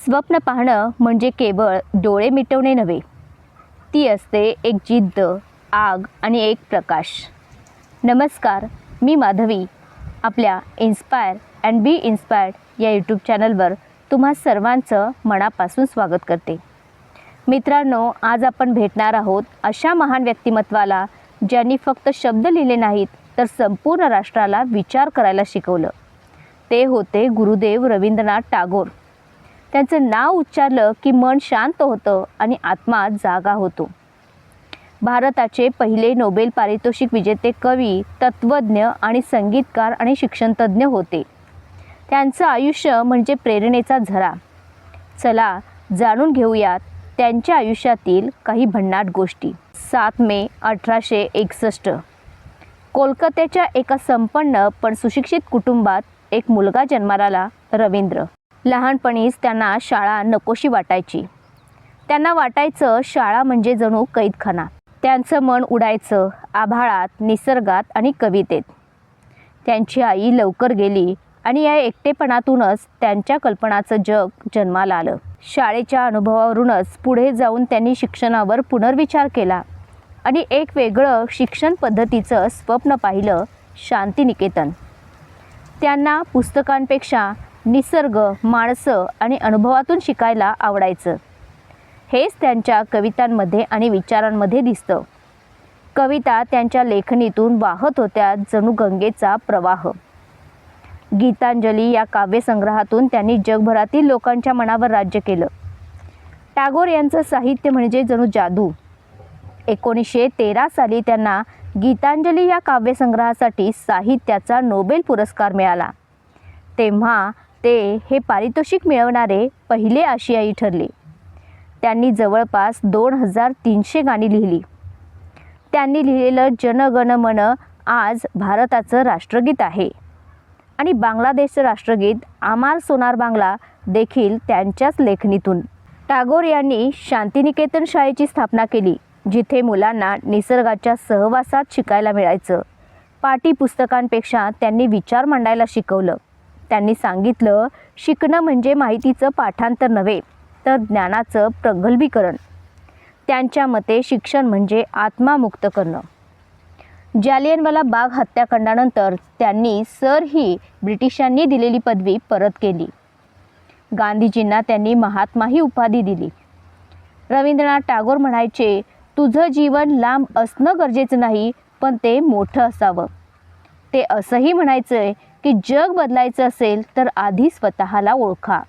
स्वप्न पाहणं म्हणजे केवळ डोळे मिटवणे नव्हे. ती असते एक जिद्द आग आणि एक प्रकाश. नमस्कार मी माधवी. आपल्या इन्स्पायर अँड बी इन्स्पायर्ड या यूट्यूब चॅनलवर तुम्हा सर्वांचं मनापासून स्वागत करते. मित्रांनो आज आपण भेटणार आहोत अशा महान व्यक्तिमत्वाला ज्यांनी फक्त शब्द लिहिले नाहीत तर संपूर्ण राष्ट्राला विचार करायला शिकवलं. ते होते गुरुदेव रवींद्रनाथ टागोर. त्यांचं नाव उच्चारलं की मन शांत होतं आणि आत्मा जागा होतो. भारताचे पहिले नोबेल पारितोषिक विजेते कवी तत्त्वज्ञ आणि संगीतकार आणि शिक्षणतज्ज्ञ होते. त्यांचं आयुष्य म्हणजे प्रेरणेचा झरा. चला जाणून घेऊयात त्यांच्या आयुष्यातील काही भन्नाट गोष्टी. सात मे अठराशे एकसष्ट. कोलकात्याच्या एका संपन्न पण सुशिक्षित कुटुंबात एक मुलगा जन्माला रवींद्र. लहानपणीच त्यांना शाळा नकोशी वाटायची. त्यांना वाटायचं शाळा म्हणजे जणू कैदखाना. त्यांचं मन उडायचं आभाळात निसर्गात आणि कवितेत. त्यांची आई लवकर गेली आणि या एकटेपणातूनच त्यांच्या कल्पनाचं जग जन्माला आलं. शाळेच्या अनुभवावरूनच पुढे जाऊन त्यांनी शिक्षणावर पुनर्विचार केला आणि एक वेगळं शिक्षण पद्धतीचं स्वप्न पाहिलं शांतिनिकेतन. त्यांना पुस्तकांपेक्षा निसर्ग माणसं आणि अनुभवातून शिकायला आवडायचं. हेच त्यांच्या कवितांमध्ये आणि विचारांमध्ये दिसतं. कविता त्यांच्या लेखणीतून वाहत होत्या जणू गंगेचा प्रवाह. गीतांजली या काव्यसंग्रहातून त्यांनी जगभरातील लोकांच्या मनावर राज्य केलं. टागोर यांचं साहित्य म्हणजे जणू जादू. एकोणीसशे तेरा साली त्यांना गीतांजली या काव्यसंग्रहासाठी साहित्याचा नोबेल पुरस्कार मिळाला. तेव्हा ते हे पारितोषिक मिळवणारे पहिले आशियाई ठरले. त्यांनी जवळपास दोन हजार तीनशे गाणी लिहिली. त्यांनी लिहिलेलं जनगण मन आज भारताचं राष्ट्रगीत आहे. आणि बांगलादेशचं राष्ट्रगीत आमार सोनार बांगला देखील त्यांच्याच लेखणीतून. टागोर यांनी शांतिनिकेतन शाळेची स्थापना केली जिथे मुलांना निसर्गाच्या सहवासात शिकायला मिळायचं. पाठ्यपुस्तकांपेक्षा त्यांनी विचार मांडायला शिकवलं. त्यांनी सांगितलं शिकणं म्हणजे माहितीचं पाठांतर नव्हे तर ज्ञानाचं प्रगल्भीकरण. त्यांच्या मते शिक्षण म्हणजे आत्मा मुक्त करणं जालियनवाला बाग हत्याकांडानंतर त्यांनी सर ही ब्रिटिशांनी दिलेली पदवी परत केली. गांधीजींना त्यांनी महात्मा ही उपाधी दिली. रवींद्रनाथ टागोर म्हणायचे तुझं जीवन लांब असणं गरजेचं नाही पण ते मोठं असावं. ते असंही म्हणायचं आहे की जग बदलायचं असेल तर आधी स्वतःला ओळखा.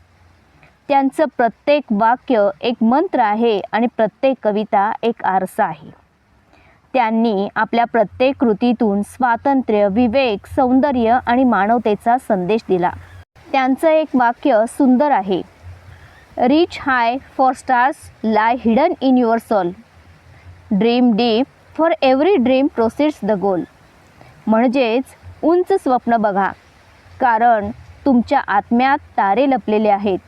त्यांचं प्रत्येक वाक्य एक मंत्र आहे आणि प्रत्येक कविता एक आरसा आहे. त्यांनी आपल्या प्रत्येक कृतीतून स्वातंत्र्य विवेक सौंदर्य आणि मानवतेचा संदेश दिला. त्यांचं एक वाक्य सुंदर आहे. Reach high for stars lie hidden in your soul dream deep for every dream precedes the goal म्हणजेच उंच स्वप्न बघा. कारण तुमच्या आत्म्यात तारे लपलेले आहेत.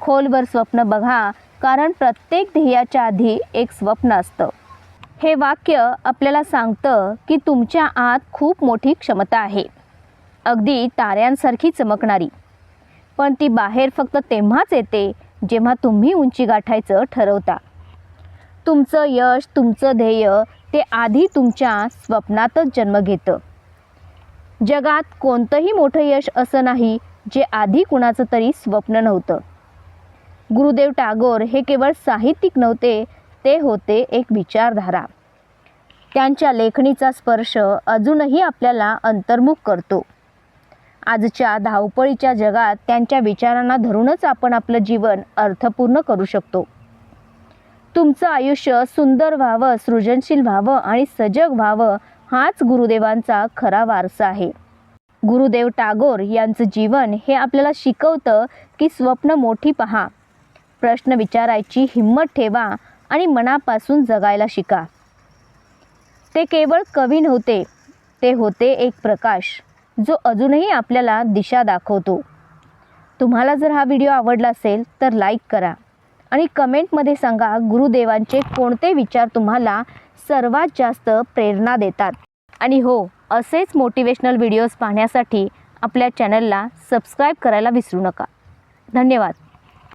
खोलवर स्वप्न बघा कारण प्रत्येक ध्येयाच्या आधी एक स्वप्न असतं. हे वाक्य आपल्याला सांगतं की तुमच्या आत खूप मोठी क्षमता आहे. अगदी ताऱ्यांसारखी चमकणारी. पण ती बाहेर फक्त तेव्हाच येते जेव्हा तुम्ही उंची गाठायचं ठरवता. तुमचं यश तुमचं ध्येय ते आधी तुमच्या स्वप्नातच जन्म घेतं. जगात कोणतंही मोठं यश असं नाही जे आधी कुणाचं तरी स्वप्न नव्हतं. गुरुदेव टागोर हे केवळ साहित्यिक नव्हते ते होते एक विचारधारा. त्यांच्या लेखणीचा स्पर्श अजूनही आपल्याला अंतर्मुख करतो. आजच्या धावपळीच्या जगात त्यांच्या विचारांना धरूनच आपण आपलं जीवन अर्थपूर्ण करू शकतो. तुमचं आयुष्य सुंदर व्हावं सृजनशील व्हावं आणि सजग व्हावं हाच गुरुदेवांचा खरा वारसा आहे. गुरुदेव टागोर यांचं जीवन हे आपल्याला शिकवतं की स्वप्न मोठी पहा. प्रश्न विचारायची हिंमत ठेवा आणि मनापासून जगायला शिका. ते केवळ कवी नव्हते ते होते एक प्रकाश जो अजूनही आपल्याला दिशा दाखवतो. तुम्हाला जर हा व्हिडिओ आवडला असेल तर लाईक करा आणि कमेंटमध्ये सांगा गुरुदेवांचे कोणते विचार तुम्हाला सर्वात जास्त प्रेरणा देतात. आणि हो असेच मोटिवेशनल व्हिडिओज पाहण्यासाठी आपल्या चॅनलला सबस्क्राईब करायला विसरू नका. धन्यवाद.